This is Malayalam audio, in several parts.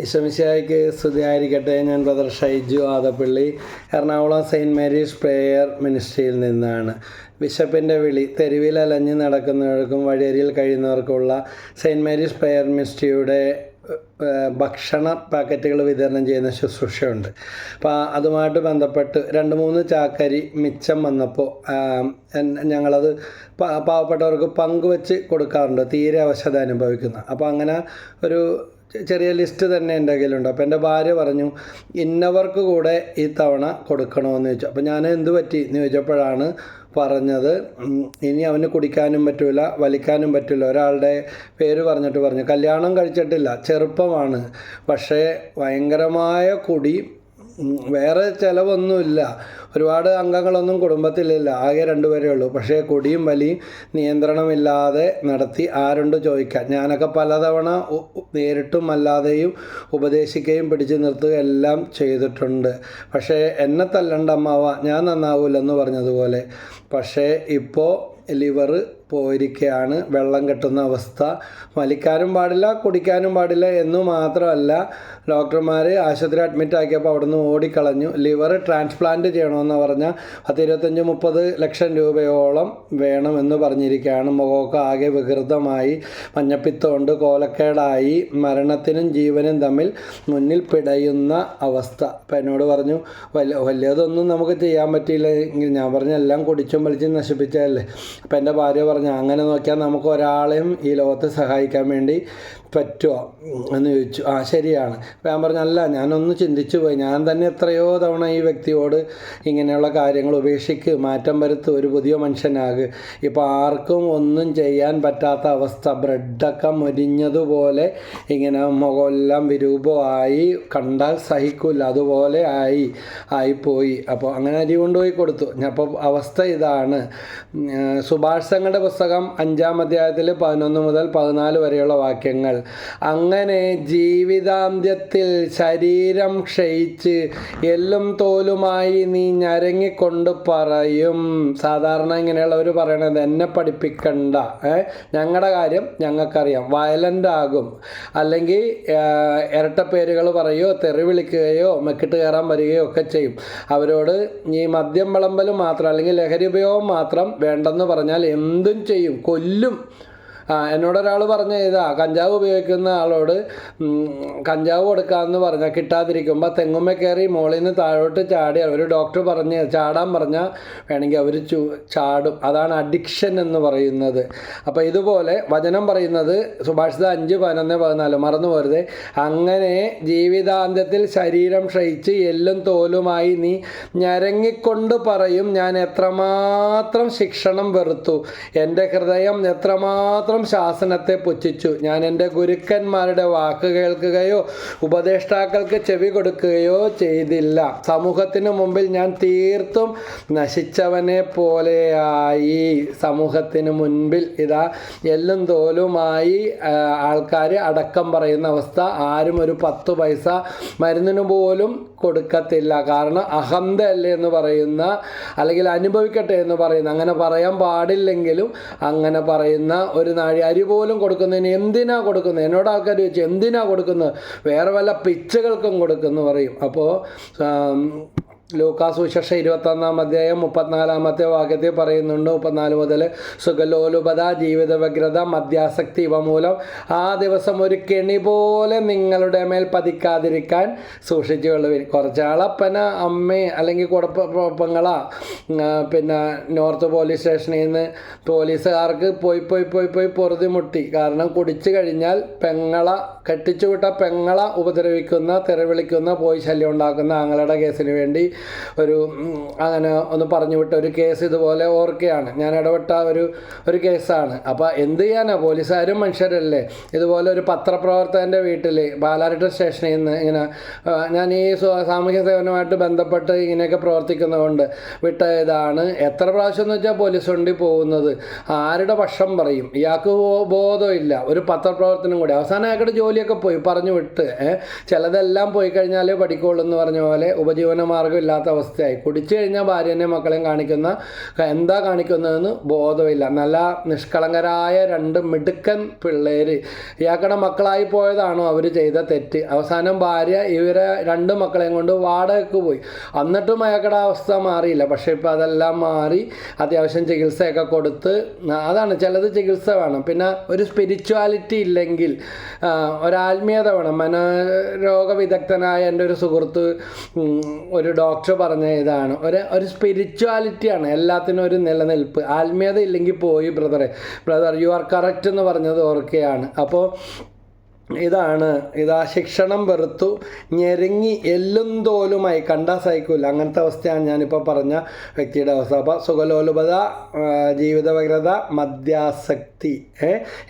ഈശോമിശിഹായ്ക്ക് സ്തുതിയായിരിക്കട്ടെ. ഞാൻ brother Shaiju Adappally Ernakulam saint Mary's prayer മിനിസ്ട്രിയിൽ നിന്നാണ്. ബിഷപ്പിന്റെ വിളി തെരുവിൽ അലഞ്ഞ് നടക്കുന്നവർക്കും വഴിയരിയിൽ കഴിയുന്നവർക്കുള്ള സെയിന്റ് മേരീസ് പ്രേയർ മിനിസ്ട്രിയുടെ ഭക്ഷണ പാക്കറ്റുകൾ വിതരണം ചെയ്യുന്ന ശുശ്രൂഷയുണ്ട്. അപ്പോൾ അതുമായിട്ട് ബന്ധപ്പെട്ട് രണ്ട് മൂന്ന് ചാക്കരി മിച്ചം വന്നപ്പോൾ ഞങ്ങളത് പാവപ്പെട്ടവർക്ക് പങ്കുവെച്ച് കൊടുക്കാറുണ്ട്. തീരെ അവശത അനുഭവിക്കുന്ന. അപ്പോൾ അങ്ങനെ ഒരു ചെറിയ ലിസ്റ്റ് തന്നെ എന്റെ കയ്യിലുണ്ട്. അപ്പോൾ എന്റെ ഭാര്യ പറഞ്ഞു ഇന്നവർക്ക് കൂടെ ഈ തവണ കൊടുക്കണമെന്ന് ചോദിച്ചു. അപ്പോൾ ഞാൻ എന്ത് പറ്റി എന്ന് ചോദിച്ചപ്പോഴാണ് പറഞ്ഞത് ഇനി അവന് കുടിക്കാനും പറ്റില്ല വലിക്കാനും പറ്റില്ല ഒരാളുടെ പേര് പറഞ്ഞിട്ട് പറഞ്ഞു കല്യാണം കഴിച്ചിട്ടില്ല ചെറുപ്പമാണ്. പക്ഷേ ഭയങ്കരമായ കുടി വേറെ ചിലവൊന്നുമില്ല. ഒരുപാട് അംഗങ്ങളൊന്നും കുടുംബത്തിലില്ല. ആകെ രണ്ടുപേരേ ഉള്ളൂ. പക്ഷേ കൊടിയും വലിയും നിയന്ത്രണമില്ലാതെ നടത്തി ആരുണ്ട് ചോദിക്കാൻ? ഞാനൊക്കെ പലതവണ നേരിട്ടും അല്ലാതെയും ഉപദേശിക്കുകയും പിടിച്ചു നിർത്തുകയും എല്ലാം ചെയ്തിട്ടുണ്ട്. പക്ഷേ എന്നെ തല്ലണ്ട അമ്മാവ. ഞാൻ നന്നാവൂലെന്ന് പറഞ്ഞതുപോലെ. പക്ഷേ ഇപ്പോൾ ലിവർ പോയിരിക്കുകയാണ് വെള്ളം കെട്ടുന്ന അവസ്ഥ. വലിക്കാനും പാടില്ല കുടിക്കാനും പാടില്ല എന്നു മാത്രമല്ല ഡോക്ടർമാർ ആശുപത്രി അഡ്മിറ്റ് ആക്കിയപ്പോൾ അവിടുന്ന് ഓടിക്കളഞ്ഞു. ലിവർ ട്രാൻസ്പ്ലാന്റ് ചെയ്യണമെന്ന് പറഞ്ഞാൽ പത്ത് ഇരുപത്തഞ്ച് മുപ്പത് ലക്ഷം രൂപയോളം വേണമെന്ന് പറഞ്ഞിരിക്കുകയാണ്. മുഖമൊക്കെ ആകെ വികൃതമായി മഞ്ഞപ്പിത്തമുണ്ട് കോലക്കേടായി മരണത്തിനും ജീവനും തമ്മിൽ മുന്നിൽ പിടയുന്ന അവസ്ഥ. അപ്പം എന്നോട് പറഞ്ഞു വലിയ വലിയതൊന്നും നമുക്ക് ചെയ്യാൻ പറ്റിയില്ലെങ്കിൽ ഞാൻ പറഞ്ഞു എല്ലാം കുടിച്ചും വലിച്ചും നശിപ്പിച്ചതല്ലേ? അപ്പം എന്റെ ഭാര്യ പറഞ്ഞു അങ്ങനെ നോക്കിയാൽ നമുക്ക് ഒരാളെയും ഈ ലോകത്ത് സഹായിക്കാൻ വേണ്ടി പറ്റുമോ എന്ന് ചോദിച്ചു. ആ ശരിയാണ്. അപ്പം ഞാൻ പറഞ്ഞു അല്ല ഞാനൊന്ന് ചിന്തിച്ചു പോയി. ഞാൻ തന്നെ എത്രയോ തവണ ഈ വ്യക്തിയോട് ഇങ്ങനെയുള്ള കാര്യങ്ങൾ ഉപേക്ഷിക്ക്. മാറ്റം വരുത്ത് ഒരു പുതിയ മനുഷ്യനാക്. ഇപ്പോൾ ആർക്കും ഒന്നും ചെയ്യാൻ പറ്റാത്ത അവസ്ഥ. ബ്രെഡൊക്കെ മുരിഞ്ഞതുപോലെ ഇങ്ങനെ മുഖമെല്ലാം വിരൂപമായി കണ്ടാൽ സഹിക്കില്ല അതുപോലെ ആയി ആയിപ്പോയി. അപ്പോൾ അങ്ങനെ അരി കൊണ്ടുപോയി കൊടുത്തു. അപ്പോൾ അവസ്ഥ ഇതാണ്. സുഭാഷ് സംഘയുടെ പുസ്തകം അഞ്ചാം അധ്യായത്തിൽ പതിനൊന്ന് മുതൽ പതിനാല് വരെയുള്ള വാക്യങ്ങൾ. അങ്ങനെ ജീവിതാന്ത്യത്തിൽ ശരീരം ക്ഷയിച്ച് എല്ലും തോലുമായി നീ ഞരങ്ങിക്കൊണ്ട് പറയും. സാധാരണ ഇങ്ങനെയുള്ളവർ പറയണത് എന്നെ പഠിപ്പിക്കണ്ട. ഞങ്ങളുടെ കാര്യം ഞങ്ങൾക്കറിയാം വയലന്റ് ആകും. അല്ലെങ്കിൽ ഇരട്ടപ്പേരുകൾ പറയുകയോ തെറി വിളിക്കുകയോ മെക്കിട്ട് കയറാൻ വരികയോ ഒക്കെ ചെയ്യും. അവരോട് ഈ മദ്യം വിളമ്പലും മാത്രം അല്ലെങ്കിൽ ലഹരി ഉപയോഗം മാത്രം വേണ്ടെന്ന് പറഞ്ഞാൽ എന്തും ചെയ്യും. കൊല്ലും. എന്നോട് ഒരാൾ പറഞ്ഞ ഇതാ കഞ്ചാവ് ഉപയോഗിക്കുന്ന ആളോട് കഞ്ചാവ് കൊടുക്കാമെന്ന് പറഞ്ഞാൽ കിട്ടാതിരിക്കുമ്പോൾ തെങ്ങുമ്മ കയറി മുകളിൽ നിന്ന് താഴോട്ട് ചാടി ഒരു ഡോക്ടർ പറഞ്ഞ് ചാടാൻ പറഞ്ഞാൽ വേണമെങ്കിൽ അവർ ചു ചാടും. അതാണ് അഡിക്ഷൻ എന്ന് പറയുന്നത്. അപ്പോൾ ഇതുപോലെ വചനം പറയുന്നത് സുഭാഷിത അഞ്ച് പതിനൊന്ന് പതിനാല് മറന്നു പോരുത്. അങ്ങനെ ജീവിതാന്ത്യത്തിൽ ശരീരം ക്ഷയിച്ച് എല്ലും തോലുമായി നീ ഞരങ്ങിക്കൊണ്ട് പറയും ഞാൻ എത്രമാത്രം ശിക്ഷണം വെറുത്തു. എന്റെ ഹൃദയം എത്രമാത്രം ശാസനത്തെ പുച്ഛിച്ചു. ഞാൻ എന്റെ ഗുരുക്കന്മാരുടെ വാക്ക് കേൾക്കുകയോ ഉപദേഷ്ടാക്കൾക്ക് ചെവി കൊടുക്കുകയോ ചെയ്തില്ല. സമൂഹത്തിന് മുമ്പിൽ ഞാൻ തീർത്തും നശിച്ചവനെ പോലെയായി. സമൂഹത്തിന് മുൻപിൽ ഇതാ എല്ലും തോലുമായി ആൾക്കാർ അടക്കം പറയുന്ന അവസ്ഥ. ആരും ഒരു പത്ത് പൈസ മരുന്നിന് പോലും കൊടുക്കത്തില്ല. കാരണം അഹന്ത അല്ലേ എന്ന് പറയുന്ന അല്ലെങ്കിൽ അനുഭവിക്കട്ടെ എന്ന് പറയുന്ന അങ്ങനെ പറയാൻ പാടില്ലെങ്കിലും അങ്ങനെ പറയുന്ന ഒരു നാഴി അരി പോലും കൊടുക്കുന്നതിന് എന്തിനാ കൊടുക്കുന്നത്? എന്നോട് ആൾക്കാർ ചോദിച്ചു എന്തിനാ കൊടുക്കുന്നത്? വേറെ വല്ല പിച്ചകൾക്കും കൊടുക്കുന്നു പറയും. അപ്പോൾ ലൂക്കാസ് സുശേഷ ഇരുപത്തൊന്നാം അധ്യായം മുപ്പത്തിനാലാമത്തെ വാക്യത്തിൽ പറയുന്നുണ്ട് മുപ്പത്തിനാല് മുതൽ സുഖലോലുപത ജീവിത വ്യഗ്രത മദ്യാസക്തി ഇവ മൂലം ആ ദിവസം ഒരു കെണി പോലെ നിങ്ങളുടെ മേൽ പതിക്കാതിരിക്കാൻ സൂക്ഷിച്ചു കൊള്ളുവിൻ. കുറച്ചാളപ്പന അമ്മ അല്ലെങ്കിൽ കുടപ്പങ്ങളാ പിന്നെ നോർത്ത് പോലീസ് സ്റ്റേഷനിൽ നിന്ന് പോലീസുകാർക്ക് പോയി പോയി പോയി പോയി പൊറുതി മുട്ടി. കാരണം കുടിച്ചു കഴിഞ്ഞാൽ പെങ്ങള കെട്ടിച്ചു വിട്ട പെങ്ങള ഉപദ്രവിക്കുന്ന തെറിവിളിക്കുന്ന പോയി ശല്യം ഉണ്ടാക്കുന്ന ആങ്ങളുടെ കേസിന് വേണ്ടി ഒരു അങ്ങനെ ഒന്ന് പറഞ്ഞു വിട്ട ഒരു കേസ് ഇതുപോലെ ഓർക്കുകയാണ് ഞാൻ ഇടപെട്ട ഒരു ഒരു കേസാണ്. അപ്പോൾ എന്ത് ചെയ്യാനാ? പോലീസുകാരും മനുഷ്യരല്ലേ? ഇതുപോലെ ഒരു പത്രപ്രവർത്തകന്റെ വീട്ടിൽ ബാലാരട്ട സ്റ്റേഷനിൽ നിന്ന് ഇങ്ങനെ ഞാൻ ഈ സാമൂഹ്യ സേവനമായിട്ട് ബന്ധപ്പെട്ട് ഇങ്ങനെയൊക്കെ പ്രവർത്തിക്കുന്നതുകൊണ്ട് വിട്ട ഇതാണ്. എത്ര പ്രാവശ്യം എന്ന് വെച്ചാൽ പോലീസ് വണ്ടി പോകുന്നത്? ആരുടെ പക്ഷം പറയും? ഇയാൾക്ക് ബോധമില്ല. ഒരു പത്രപ്രവർത്തനം കൂടി. അവസാനം ജോലി ജോലിയൊക്കെ പോയി പറഞ്ഞു വിട്ട് ചിലതെല്ലാം പോയി കഴിഞ്ഞാൽ പഠിക്കുള്ളൂ എന്ന് പറഞ്ഞ പോലെ ഉപജീവന മാർഗം ഇല്ലാത്ത അവസ്ഥയായി. കുടിച്ചു കഴിഞ്ഞാൽ ഭാര്യനെ മക്കളെയും കാണിക്കുന്ന എന്താ കാണിക്കുന്നതെന്ന് ബോധമില്ല. നല്ല നിഷ്കളങ്കരായ രണ്ട് മിടുക്കൻ പിള്ളേര്. ഇയാക്കടെ മക്കളായി പോയതാണോ അവർ ചെയ്ത തെറ്റ്? അവസാനം ഭാര്യ ഇവരെ രണ്ട് മക്കളെയും കൊണ്ട് വാടകയ്ക്ക് പോയി. എന്നിട്ടും അയാക്കടെ അവസ്ഥ മാറിയില്ല. പക്ഷേ ഇപ്പോൾ അതെല്ലാം മാറി അത്യാവശ്യം ചികിത്സയൊക്കെ കൊടുത്ത് അതാണ്. ചിലത് ചികിത്സ വേണം. പിന്നെ ഒരു സ്പിരിച്വാലിറ്റി ഇല്ലെങ്കിൽ ഒരാത്മീയത വേണം. മനോരോഗ വിദഗ്ധനായ എന്റെ ഒരു സുഹൃത്ത് ഒരു ഡോക്ടർ പറഞ്ഞ ഇതാണ്. ഒരു ഒരു സ്പിരിച്വാലിറ്റിയാണ് എല്ലാത്തിനും ഒരു നിലനിൽപ്പ്. ആത്മീയത ഇല്ലെങ്കിൽ പോയി ബ്രദറെ ബ്രദർ യു ആർ കറക്റ്റ് എന്ന് പറഞ്ഞത് ഓർക്കുകയാണ് അപ്പോൾ ഇതാണ്. ഇതാ ശിക്ഷണം വെറുത്തു ഞെരുങ്ങി എല്ലും തോലുമായി. കണ്ടാ സഹിക്കില്ല അങ്ങനത്തെ അവസ്ഥയാണ് ഞാനിപ്പോൾ പറഞ്ഞ വ്യക്തിയുടെ അവസ്ഥ. അപ്പോൾ സുഖലോലുപത ജീവിതവ്യത മദ്യാസക്തി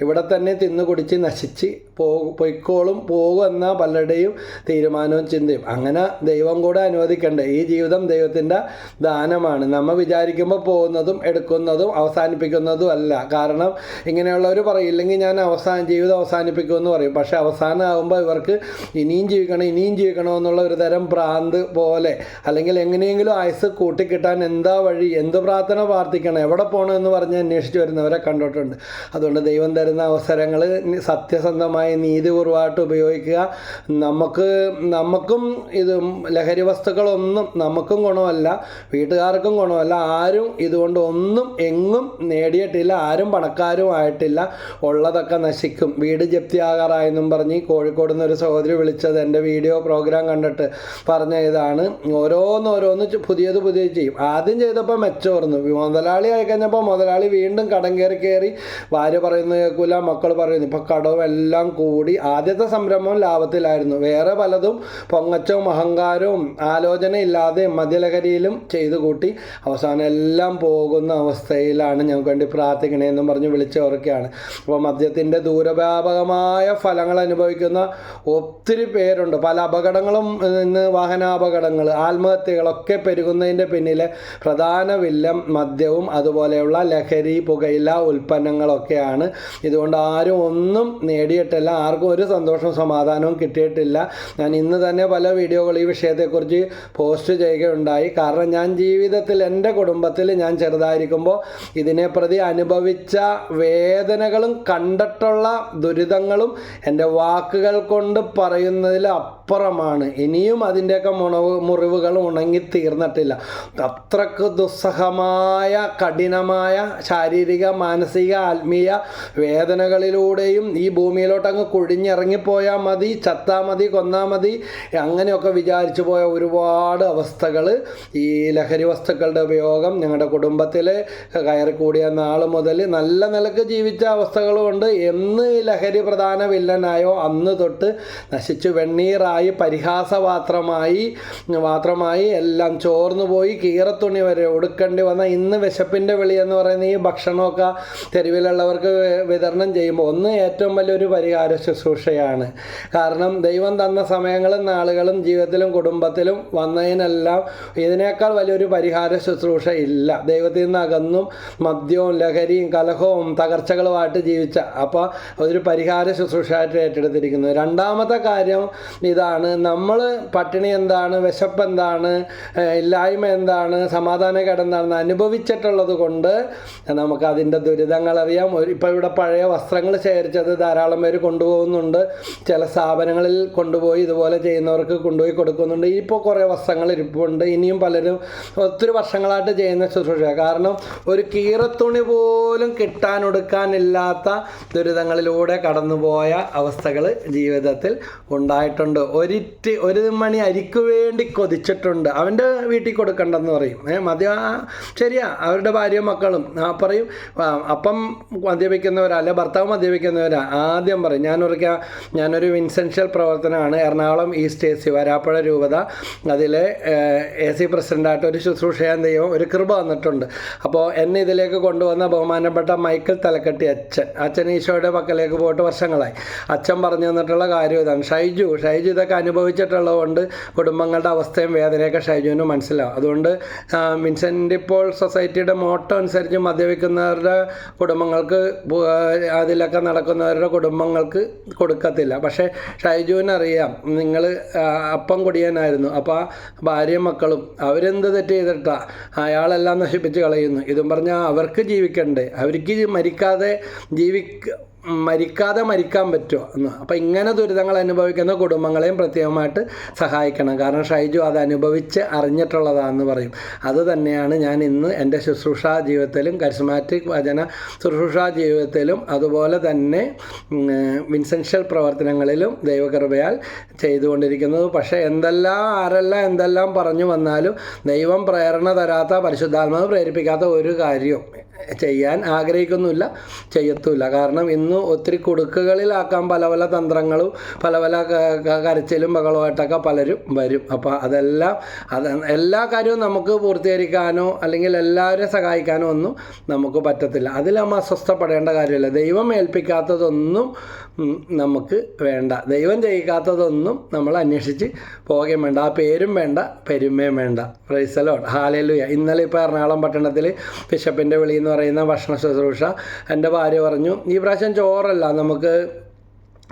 ഇവിടെ തന്നെ തിന്നു കുടിച്ച് നശിച്ച് പൊയ്ക്കോളും പോകും എന്നാൽ പലരുടെയും തീരുമാനവും ചിന്തയും. അങ്ങനെ ദൈവം കൂടെ അനുവദിക്കണ്ടേ. ഈ ജീവിതം ദൈവത്തിന്റെ ദാനമാണ്. നമ്മൾ വിചാരിക്കുമ്പോൾ പോകുന്നതും എടുക്കുന്നതും അവസാനിപ്പിക്കുന്നതും അല്ല. കാരണം ഇങ്ങനെയുള്ളവർ പറയും ഇല്ലെങ്കിൽ ഞാൻ അവസാന ജീവിതം അവസാനിപ്പിക്കും എന്ന് പറയും. പക്ഷേ അവസാനമാകുമ്പോൾ ഇവർക്ക് ഇനിയും ജീവിക്കണം ഇനിയും ജീവിക്കണം എന്നുള്ള ഒരു തരം ഭ്രാന്ത് പോലെ അല്ലെങ്കിൽ എങ്ങനെയെങ്കിലും ആയുസ് കൂട്ടിക്കിട്ടാൻ എന്താ വഴി എന്ത് പ്രാർത്ഥന പ്രാർത്ഥിക്കണം എവിടെ പോകണം എന്ന് പറഞ്ഞ് അന്വേഷിച്ച് വരുന്നവരെ കണ്ടിട്ടുണ്ട്. അതുകൊണ്ട് ദൈവം തരുന്ന അവസരങ്ങൾ സത്യസന്ധമായി നീതിപൂർവമായിട്ട് ഉപയോഗിക്കുക. നമുക്ക് നമുക്കും ഇത് ലഹരി വസ്തുക്കളൊന്നും നമുക്കും ഗുണമല്ല വീട്ടുകാർക്കും ഗുണമല്ല. ആരും ഇതുകൊണ്ട് ഒന്നും എങ്ങും നേടിയിട്ടില്ല ആരും പണക്കാരും ആയിട്ടില്ല. ഉള്ളതൊക്കെ നശിക്കും. വീട് ജപ്തിയാകാറായെന്നും പറഞ്ഞ് കോഴിക്കോട് നിന്ന് ഒരു സഹോദരി വിളിച്ചത് എന്റെ വീഡിയോ പ്രോഗ്രാം കണ്ടിട്ട് പറഞ്ഞ ഇതാണ്. ഓരോന്നോരോന്ന് പുതിയത് പുതിയത് ചെയ്യും. ആദ്യം ചെയ്തപ്പോൾ മെച്ചോർന്നു. മുതലാളി ആയി കഴിഞ്ഞപ്പോൾ മുതലാളി വീണ്ടും കടം കയറി കയറി ഭാര്യ പറയുന്നത് കേൾക്കൂല മക്കൾ പറയുന്നു ഇപ്പം കടവും എല്ലാം കൂടി ആദ്യത്തെ സംരംഭം ലാഭത്തിലായിരുന്നു. വേറെ പലതും പൊങ്ങച്ചവും അഹങ്കാരവും ആലോചനയില്ലാതെ മദ്യലഹരിയിലും ചെയ്തു കൂട്ടി അവസാനം എല്ലാം പോകുന്ന അവസ്ഥയിലാണ് ഞങ്ങൾക്ക് വേണ്ടി പ്രാർത്ഥിക്കണേന്നും പറഞ്ഞ് വിളിച്ചവർക്കാണ് അപ്പോൾ മദ്യത്തിന്റെ ദൂരവ്യാപകമായ ഫലങ്ങൾ അനുഭവിക്കുന്ന ഒത്തിരി പേരുണ്ട്. പല അപകടങ്ങളും ഇന്ന് വാഹനാപകടങ്ങൾ ആത്മഹത്യകളൊക്കെ പെരുകുന്നതിന്റെ പിന്നിലെ പ്രധാന വില്ലം മദ്യവും അതുപോലെയുള്ള ലഹരി പുകയില ഉൽപ്പന്നങ്ങളൊക്കെയാണ്. ഇതുകൊണ്ട് ആരും ഒന്നും നേടിയിട്ടില്ല. ആർക്കും ഒരു സന്തോഷവും സമാധാനവും കിട്ടിയിട്ടില്ല. ഞാൻ ഇന്ന് തന്നെ പല വീഡിയോകൾ ഈ വിഷയത്തെക്കുറിച്ച് പോസ്റ്റ് ചെയ്യുകയുണ്ടായി. കാരണം ഞാൻ ജീവിതത്തിൽ എന്റെ കുടുംബത്തിൽ ഞാൻ ചെറുതായിരിക്കുമ്പോൾ ഇതിനെ പ്രതി അനുഭവിച്ച വേദനകളും കണ്ടിട്ടുള്ള ദുരിതങ്ങളും എന്റെ വാക്കുകൾ കൊണ്ട് പറയുന്നതിൽ അപ്പുറമാണ്. ഇനിയും അതിന്റെയൊക്കെ മുണവ് മുറിവുകൾ ഉണങ്ങി തീർന്നിട്ടില്ല അത്രയ്ക്ക് ദുസ്സഹമായ കഠിനമായ ശാരീരിക മാനസിക ആത്മീയ വേദനകളിലൂടെയും ഈ ഭൂമിയിലോട്ട് അങ്ങ് കുഴിഞ്ഞിറങ്ങിപ്പോയാൽ മതി ചത്താ മതി കൊന്നാ മതി. അങ്ങനെയൊക്കെ വിചാരിച്ചു പോയ ഒരുപാട് അവസ്ഥകൾ. ഈ ലഹരി വസ്തുക്കളുടെ ഉപയോഗം ഞങ്ങളുടെ കുടുംബത്തിൽ കയറിക്കൂടിയ നാൾ മുതൽ നല്ല നിലയ്ക്ക് ജീവിച്ച അവസ്ഥകളുമുണ്ട് എന്ന് ലഹരി പ്രധാന വില്ലനായോ അന്ന് തൊട്ട് നശിച്ചു വെണ്ണീറായി പരിഹാസപാത്രമായി മാത്രമായി എല്ലാം ചോർന്നു പോയി കീറത്തുണി വരെ ഒടുക്കേണ്ടി വന്ന ഇന്ന് വിശപ്പിന്റെ വിളി എന്ന് പറയുന്ന ഈ ഭക്ഷണമൊക്കെ തെരുവിലുള്ളവർക്ക് വിതരണം ചെയ്യുമ്പോൾ ഒന്ന് ഏറ്റവും വലിയൊരു പരിഹാര ശുശ്രൂഷയാണ്. കാരണം ദൈവം തന്ന സമയങ്ങളും നാളുകളും ജീവിതത്തിലും കുടുംബത്തിലും വന്നതിനെല്ലാം ഇതിനേക്കാൾ വലിയൊരു പരിഹാര ശുശ്രൂഷ ഇല്ല. ദൈവത്തിൽ നിന്ന് അകന്നും മദ്യവും ലഹരിയും കലഹവും തകർച്ചകളുമായിട്ട് ജീവിച്ച അപ്പോൾ ഒരു പരിഹാര ശുശ്രൂഷയായിട്ട് ഏറ്റെടുത്തിരിക്കുന്നു. രണ്ടാമത്തെ കാര്യം ഇതാണ്. നമ്മൾ പട്ടിണി എന്താണ് വിശപ്പ് എന്താണ് ഇല്ലായ്മ എന്താണ് സമാധാനക്കേട് എന്താണെന്ന് അനുഭവിച്ചിട്ടുള്ളത് കൊണ്ട് നമുക്ക് അതിന്റെ ദുരിതങ്ങൾ അറിയാം ഇപ്പോൾ ഇവിടെ പഴയ വസ്ത്രങ്ങൾ ശേഖരിച്ചത് ധാരാളം പേര് കൊണ്ടുപോകുന്നുണ്ട്. ചില സ്ഥാപനങ്ങളിൽ കൊണ്ടുപോയി ഇതുപോലെ ചെയ്യുന്നവർക്ക് കൊണ്ടുപോയി കൊടുക്കുന്നുണ്ട്. ഇപ്പോൾ കുറേ വസ്ത്രങ്ങൾ ഇരിപ്പുണ്ട്. ഇനിയും പലരും ഒത്തിരി വർഷങ്ങളായിട്ട് ചെയ്യുന്ന ശുശ്രൂഷ. കാരണം ഒരു കീറത്തുണി പോലും കിട്ടാനൊടുക്കാനില്ലാത്ത ദുരിതങ്ങളിലൂടെ കടന്നുപോയ അവസ്ഥകൾ ജീവിതത്തിൽ ഉണ്ടായിട്ടുണ്ട്. ഒരിറ്റ് ഒരു മണി അരിക്ക് വേണ്ടി കൊതിച്ചിട്ടുണ്ട്. അവന്റെ വീട്ടിൽ കൊടുക്കണ്ടെന്ന് പറയും. ഏഹ് മദ്യ ശരിയാ. അവരുടെ ഭാര്യയും മക്കളും. പറയും അപ്പം മദ്യപിക്കുന്നവരാ അല്ലെ ഭർത്താവ് മദ്യപിക്കുന്നവരാ. ആദ്യം പറയും ഞാനൊരിക്ക ഞാനൊരു വിൻസെൻഷ്യൽ പ്രവർത്തനമാണ്. Ernakulam east A C Varapuzha രൂപത. അതിലെ എ സി പ്രസിഡന്റായിട്ട് ഒരു ശുശ്രൂഷ ചെയ്യാൻ ദൈവം ഒരു കൃപ വന്നിട്ടുണ്ട് അപ്പോൾ എന്നെ ഇതിലേക്ക് കൊണ്ടുവന്ന ബഹുമാനപ്പെട്ട മൈക്കിൾ തലക്കെട്ടി അച്ഛൻ. അച്ഛൻ ഈശോയുടെ പക്കലേക്ക് പോയിട്ട് വർഷങ്ങളായി. അച്ഛൻ പറഞ്ഞു തന്നിട്ടുള്ള കാര്യം ഇതാണ്. ഷൈജു ഷൈജു ഇതൊക്കെ അനുഭവിച്ചിട്ടുള്ളതുകൊണ്ട് കുടുംബങ്ങളുടെ അവസ്ഥയും വേദനയൊക്കെ ഷൈജുവിന് മനസ്സിലാവും. അതുകൊണ്ട് വിൻസെന്റ് ഇപ്പോൾ സൊസൈറ്റിയുടെ മോട്ടോ അനുസരിച്ച് മദ്യപിക്കുന്നവരുടെ കുടുംബങ്ങൾക്ക് അതിലൊക്കെ നടക്കുന്നവരുടെ കുടുംബങ്ങൾക്ക് അവർക്ക് കൊടുക്കത്തില്ല. പക്ഷേ ഷൈജുവിനറിയാം നിങ്ങൾ അപ്പം കൊടിയാനായിരുന്നു. അപ്പോൾ ആ ഭാര്യയും മക്കളും അവരെന്ത് തെറ്റ് ചെയ്തിട്ടാ അയാളെല്ലാം നശിപ്പിച്ച് കളയുന്നു. ഇതും പറഞ്ഞാൽ അവർക്ക് ജീവിക്കണ്ടേ? അവർക്ക് മരിക്കാതെ ജീവിക്ക മരിക്കാതെ മരിക്കാൻ പറ്റുമോ എന്ന്. അപ്പോൾ ഇങ്ങനെ ദുരിതങ്ങൾ അനുഭവിക്കുന്ന കുടുംബങ്ങളെയും പ്രത്യേകമായിട്ട് സഹായിക്കണം. കാരണം ഷൈജു അത് അനുഭവിച്ച് അറിഞ്ഞിട്ടുള്ളതാണെന്ന് പറയും. അത് തന്നെയാണ് ഞാൻ ഇന്ന് എന്റെ ശുശ്രൂഷ ജീവിതത്തിലും കരിസ്മാറ്റിക് വചന ശുശ്രൂഷ ജീവിതത്തിലും അതുപോലെ തന്നെ വിൻസെൻഷ്യൽ പ്രവർത്തനങ്ങളിലും ദൈവകൃപയാൽ ചെയ്തുകൊണ്ടിരിക്കുന്നത്. പക്ഷേ എന്തെല്ലാം ആരെല്ലാം എന്തെല്ലാം പറഞ്ഞു വന്നാലും ദൈവം പ്രേരണ തരാത്ത പരിശുദ്ധാത്മാവ് പ്രേരിപ്പിക്കാത്ത ഒരു കാര്യവും ചെയ്യാൻ ആഗ്രഹിക്കുന്നില്ല ചെയ്യത്തുമില്ല. കാരണം ഇന്ന് ഒത്തിരി കുടുക്കുകളിലാക്കാൻ പല പല തന്ത്രങ്ങളും പല പല കരച്ചിലും ബഹളമായിട്ടൊക്കെ പലരും വരും. അപ്പോൾ അതെല്ലാം അത് എല്ലാ കാര്യവും നമുക്ക് പൂർത്തീകരിക്കാനോ അല്ലെങ്കിൽ എല്ലാവരെയും സഹായിക്കാനോ ഒന്നും നമുക്ക് പറ്റത്തില്ല. അതിൽ നമ്മൾ അസ്വസ്ഥപ്പെടേണ്ട കാര്യമില്ല. ദൈവം ഏൽപ്പിക്കാത്തതൊന്നും നമുക്ക് വേണ്ട. ദൈവം ചെയ്യിക്കാത്തതൊന്നും നമ്മൾ അന്വേഷിച്ച് പോകുകയും വേണ്ട. ആ പേരും വേണ്ട പെരുമയും വേണ്ട. പ്രൈസലോ ഹാലലുയ ഇന്നലെ ഇപ്പോൾ എറണാകുളം പട്ടണത്തിൽ ബിഷപ്പിന്റെ വിളി എന്ന് പറയുന്ന ഭക്ഷണ ശുശ്രൂഷ എന്റെ ഭാര്യ പറഞ്ഞു ഈ പ്രാവശ്യം ചോറല്ല നമുക്ക്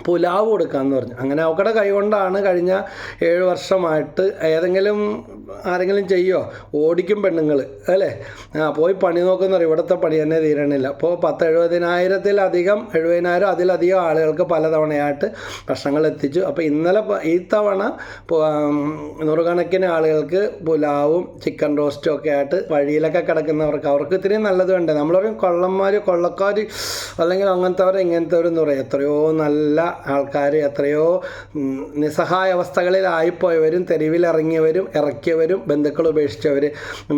പുലാവ് കൊടുക്കാമെന്ന് പറഞ്ഞു. അങ്ങനെ അവക്കടെ കൈകൊണ്ടാണ് കഴിഞ്ഞ ഏഴ് വർഷമായിട്ട് ഏതെങ്കിലും ആരെങ്കിലും ചെയ്യോ? ഓടിക്കും പെണ്ണുങ്ങൾ അല്ലേ? ആ പോയി പണി നോക്കുന്നവർ ഇവിടുത്തെ പണി തന്നെ തീരണില്ല. അപ്പോൾ പത്ത് എഴുപതിനായിരത്തിലധികം എഴുപതിനായിരം അതിലധികം ആളുകൾക്ക് പലതവണയായിട്ട് ഭക്ഷണങ്ങൾ എത്തിച്ചു. അപ്പോൾ ഇന്നലെ ഈ തവണ നൂറുകണക്കിന് ആളുകൾക്ക് പുലാവും ചിക്കൻ റോസ്റ്റും ഒക്കെ ആയിട്ട് വഴിയിലൊക്കെ കിടക്കുന്നവർക്ക് അവർക്ക് ഇത്രയും നല്ലത് വേണ്ടേ? പറയും കൊള്ളന്മാർ കൊള്ളക്കാർ അല്ലെങ്കിൽ അങ്ങനത്തെ അവർ ഇങ്ങനത്തെ ഒരു എന്ന് പറയും. എത്രയോ നല്ല ആൾക്കാർ എത്രയോ ഉം, നിസ്സഹായ അവസ്ഥകളിലായിപ്പോയവരും തെരുവിലിറങ്ങിയവരും ഇറക്കിയവരും ബന്ധുക്കൾ ഉപേക്ഷിച്ചവർ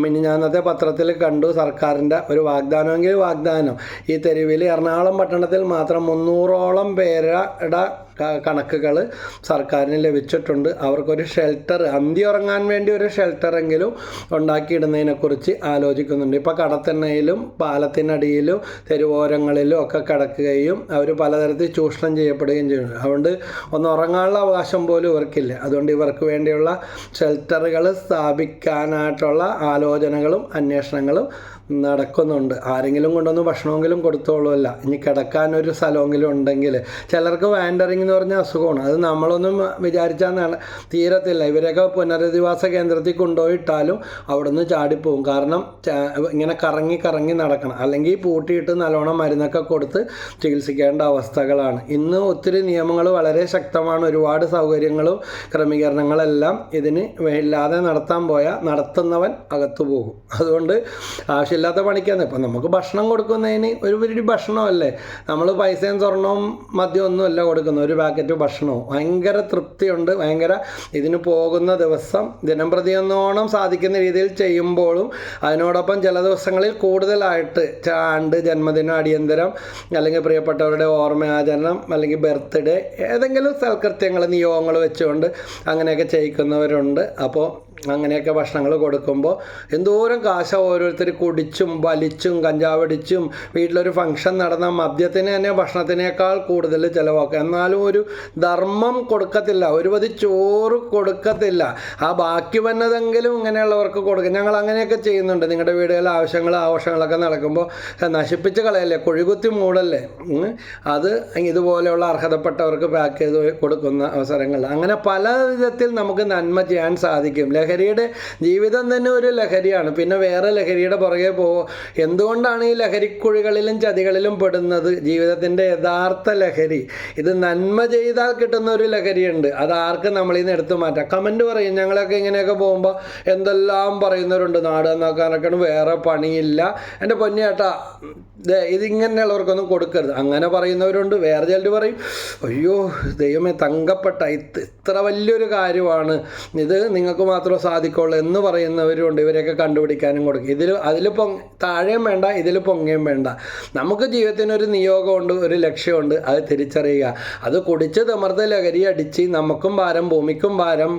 പിന്നെ ഞാൻ അന്നത്തെ പത്രത്തിൽ കണ്ടു സർക്കാരിന്റെ ഒരു വാഗ്ദാനമെങ്കിൽ വാഗ്ദാനം. ഈ തെരുവിൽ എറണാകുളം പട്ടണത്തിൽ മാത്രം മുന്നൂറോളം പേരുടെ കണക്കുകൾ സർക്കാരിന് ലഭിച്ചിട്ടുണ്ട്. അവർക്കൊരു ഷെൽട്ടർ അന്തി ഉറങ്ങാൻ വേണ്ടി ഒരു ഷെൽട്ടറെങ്കിലും ഉണ്ടാക്കിയിടുന്നതിനെക്കുറിച്ച് ആലോചിക്കുന്നുണ്ട്. ഇപ്പോൾ കടത്തെണ്ണയിലും പാലത്തിനടിയിലും തെരുവോരങ്ങളിലും ഒക്കെ കിടക്കുകയും അവർ പലതരത്തിൽ ചൂഷണം ചെയ്യപ്പെടുകയും ചെയ്യുന്നു അതുകൊണ്ട് ഒന്ന് ഉറങ്ങാനുള്ള അവകാശം പോലും ഇവർക്കില്ല. അതുകൊണ്ട് ഇവർക്ക് വേണ്ടിയുള്ള ഷെൽട്ടറുകൾ സ്ഥാപിക്കാനായിട്ടുള്ള ആലോചനകളും അന്വേഷണങ്ങളും നടക്കുന്നുണ്ട്. ആരെങ്കിലും കൊണ്ടൊന്ന് ഭക്ഷണമെങ്കിലും കൊടുത്തോളുമല്ല ഇനി കിടക്കാൻ ഒരു സ്ഥലമെങ്കിലും ഉണ്ടെങ്കിൽ ചിലർക്ക് വാൻഡറിങ് എന്ന് പറഞ്ഞ അസുഖമാണ്. അത് നമ്മളൊന്നും വിചാരിച്ചാൽ തീരത്തില്ല. ഇവരെയൊക്കെ പുനരധിവാസ കേന്ദ്രത്തിൽ കൊണ്ടുപോയിട്ടാലും അവിടെ നിന്ന് ചാടിപ്പോവും. കാരണം ഇങ്ങനെ കറങ്ങി കറങ്ങി നടക്കണം. അല്ലെങ്കിൽ പൂട്ടിയിട്ട് നല്ലോണം മരുന്നൊക്കെ കൊടുത്ത് ചികിത്സിക്കേണ്ട അവസ്ഥകളാണ്. ഇന്ന് ഒത്തിരി നിയമങ്ങൾ വളരെ ശക്തമാണ്. ഒരുപാട് സൗകര്യങ്ങളും ക്രമീകരണങ്ങളെല്ലാം ഇതിന് ഇല്ലാതെ നടത്താൻ പോയാൽ നടത്തുന്നവൻ അകത്തു പോകും അതുകൊണ്ട് ആവശ്യമില്ലാത്ത പണിക്കാണ് ഇപ്പം നമുക്ക് ഭക്ഷണം കൊടുക്കുന്നതിന് ഒരു പിരി ഭക്ഷണമല്ലേ? നമ്മൾ പൈസയും സ്വർണവും മദ്യം ഒന്നും അല്ല കൊടുക്കുന്നത്. ഒരു പാക്കറ്റ് ഭക്ഷണവും. ഭയങ്കര തൃപ്തിയുണ്ട്. ഭയങ്കര ഇതിന് പോകുന്ന ദിവസം ദിനം പ്രതിയെന്നോണം സാധിക്കുന്ന രീതിയിൽ ചെയ്യുമ്പോഴും അതിനോടൊപ്പം ചില ദിവസങ്ങളിൽ കൂടുതലായിട്ട് ചാണ്ട് ജന്മദിനം അടിയന്തരം അല്ലെങ്കിൽ പ്രിയപ്പെട്ടവരുടെ ഓർമ്മയാചരണം അല്ലെങ്കിൽ ബർത്ത്ഡേ ഏതെങ്കിലും സൽകൃത്യങ്ങൾ നിയോഗങ്ങൾ വെച്ചുകൊണ്ട് അങ്ങനെയൊക്കെ ചെയ്യിക്കുന്നവരുണ്ട്. അപ്പോൾ അങ്ങനെയൊക്കെ ഭക്ഷണങ്ങൾ കൊടുക്കുമ്പോൾ എന്തോരം കാശ ഓരോരുത്തർ കുടിച്ചും വലിച്ചും കഞ്ചാവടിച്ചും വീട്ടിലൊരു ഫംഗ്ഷൻ നടന്ന മദ്യത്തിന് തന്നെ ഭക്ഷണത്തിനേക്കാൾ കൂടുതൽ ചിലവാക്കുക എന്നാലും ഒരു ധർമ്മം കൊടുക്കത്തില്ല. ഒരു പതി ചോറ് കൊടുക്കത്തില്ല. ആ ബാക്കി വന്നതെങ്കിലും ഇങ്ങനെയുള്ളവർക്ക് കൊടുക്കും. ഞങ്ങൾ അങ്ങനെയൊക്കെ ചെയ്യുന്നുണ്ട്. നിങ്ങളുടെ വീടുകളിൽ ആവശ്യങ്ങൾ ആഘോഷങ്ങളൊക്കെ നടക്കുമ്പോൾ നശിപ്പിച്ച് കളയല്ലേ? കുഴികുത്തി മൂടല്ലേ. അത് ഇതുപോലെയുള്ള അർഹതപ്പെട്ടവർക്ക് പാക്ക് ചെയ്ത് കൊടുക്കുന്ന അവസരങ്ങൾ. അങ്ങനെ പല വിധത്തിൽ നമുക്ക് നന്മ ചെയ്യാൻ സാധിക്കും. ലഹരിയുടെ ജീവിതം തന്നെ ഒരു ലഹരിയാണ്. പിന്നെ വേറെ ലഹരിയുടെ പുറകെ പോകും എന്തുകൊണ്ടാണ് ഈ ലഹരിക്കുഴികളിലും ചതികളിലും പെടുന്നത്? ജീവിതത്തിന്റെ യഥാർത്ഥ ലഹരി. ഇത് നന്മ ചെയ്താൽ കിട്ടുന്ന ഒരു ലഹരിയുണ്ട്. അത് ആർക്കും നമ്മളിൽ നിന്ന് എടുത്തു മാറ്റാം? കമന്റ് പറയും. ഞങ്ങളൊക്കെ ഇങ്ങനെയൊക്കെ പോകുമ്പോൾ എന്തെല്ലാം പറയുന്നവരുണ്ട്. നാട് നോക്കാനൊക്കെയാണ് വേറെ പണിയില്ല. എന്റെ പൊന്നിയേട്ടാ ഇതിങ്ങനെയുള്ളവർക്കൊന്നും കൊടുക്കരുത്. അങ്ങനെ പറയുന്നവരുണ്ട്. വേറെ ചിലർ പറയും അയ്യോ ദൈവമേ തങ്കപ്പെട്ട ഇത് ഇത്ര വലിയൊരു കാര്യമാണ്. ഇത് നിങ്ങൾക്ക് മാത്രമേ സാധിക്കുള്ളൂ എന്ന് പറയുന്നവരുണ്ട് ഇവരെയൊക്കെ കണ്ടുപിടിക്കാനും കൊടുക്കും. ഇതിൽ അതിൽ പൊ താഴെയും വേണ്ട ഇതിൽ പൊങ്ങയും വേണ്ട. നമുക്ക് ജീവിതത്തിനൊരു നിയോഗമുണ്ട് ഒരു ലക്ഷ്യമുണ്ട് അത് തിരിച്ചറിയുക. അത് കുടിച്ച് തിമർത്ത് ലഹരി അടിച്ച് നമുക്കും ഭാരം ഭൂമിക്കും ഭാരം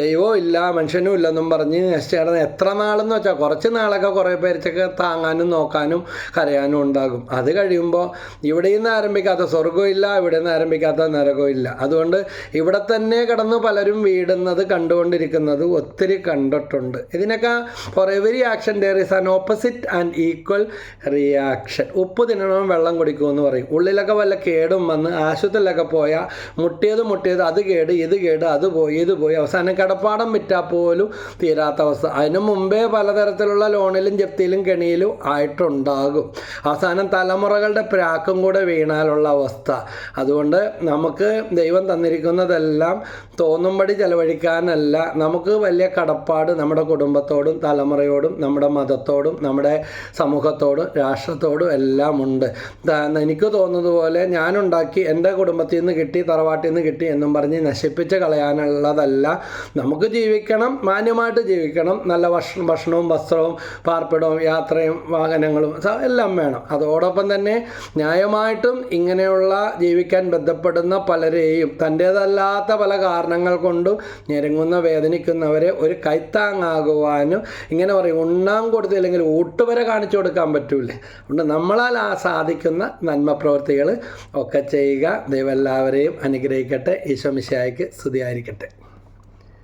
ദൈവവും ഇല്ല മനുഷ്യനും ഇല്ലെന്നും പറഞ്ഞ് നശിച്ചാണ് എത്ര നാളെന്ന് വെച്ചാൽ കുറച്ച് നാളൊക്കെ കുറേ പേരിച്ചൊക്കെ താങ്ങാനും നോക്കാനും കരയാനും ഉണ്ടാകും. അത് കഴിയുമ്പോൾ ഇവിടെ നിന്ന് ആരംഭിക്കാത്ത സ്വർഗവും ഇല്ല ഇവിടെ നിന്ന് ആരംഭിക്കാത്ത നരകവും ഇല്ല. അതുകൊണ്ട് ഇവിടെ തന്നെ കിടന്ന് പലരും വീടുന്നത് കണ്ടുകൊണ്ടിരിക്കുന്നത് ഒത്തിരി കണ്ടിട്ടുണ്ട്. ഇതിനൊക്കെ for every action there is an opposite and equal reaction ഉപ്പ് തിന്നണം വെള്ളം കുടിക്കുമെന്ന് പറയും. ഉള്ളിലൊക്കെ വല്ല കേടും വന്ന് ആശുപത്രിയിലൊക്കെ പോയാൽ മുട്ടിയത് മുട്ടിയത് അത് കേട് ഇത് കേട് അത് പോയി ഇത് പോയി. അവസാനം കടപ്പാടം വിറ്റാൽ പോലും തീരാത്ത അവസ്ഥ. അതിന് മുമ്പേ പലതരത്തിലുള്ള ലോണിലും ജപ്തിയിലും കെണിയിലും ആയിട്ടുണ്ടാകും. അവസാനം തലമുറകളുടെ പ്രാക്കും കൂടെ വീണാലുള്ള അവസ്ഥ. അതുകൊണ്ട് നമുക്ക് ദൈവം തന്നിരിക്കുന്നതെല്ലാം തോന്നുമ്പടി ചെലവഴിക്കാനല്ല. നമുക്ക് വലിയ കടപ്പാട് നമ്മുടെ കുടുംബത്തോടും തലമുറയോടും നമ്മുടെ മതത്തോടും നമ്മുടെ സമൂഹത്തോടും രാഷ്ട്രത്തോടും എല്ലാം ഉണ്ട്. എനിക്ക് തോന്നുന്നത് പോലെ ഞാനുണ്ടാക്കി എന്റെ കുടുംബത്തിൽ നിന്ന് കിട്ടി തറവാട്ടിൽ നിന്ന് കിട്ടി എന്നും പറഞ്ഞ് നശിപ്പിച്ച് കളയാനുള്ളതല്ല. നമുക്ക് ജീവിക്കണം മാന്യമായിട്ട് ജീവിക്കണം. നല്ല ഭക്ഷ ഭക്ഷണവും വസ്ത്രവും പാർപ്പിടവും യാത്രയും വാഹനങ്ങളും എല്ലാം വേണം. അതോടൊപ്പം തന്നെ ന്യായമായിട്ടും ഇങ്ങനെയുള്ള ജീവിക്കാൻ ബന്ധപ്പെടുന്ന പലരെയും തന്റേതല്ലാത്ത പല കാരണങ്ങൾ കൊണ്ടും ഞെരുങ്ങുന്ന വേദനിക്കുന്നവരെ ഒരു കൈത്താങ്ങാകുവാനും ഇങ്ങനെ പറയും ഉണ്ണാൻ കൊടുത്ത് അല്ലെങ്കിൽ ഊട്ടുവരെ കാണിച്ചു കൊടുക്കാൻ പറ്റൂലേ. അതുകൊണ്ട് നമ്മളാൽ ആ സാധിക്കുന്ന നന്മ പ്രവൃത്തികൾ ഒക്കെ ചെയ്യുക. ദൈവം എല്ലാവരെയും അനുഗ്രഹിക്കട്ടെ. ഈശോ മിശായിക്ക് സ്തുതിയായിരിക്കട്ടെ.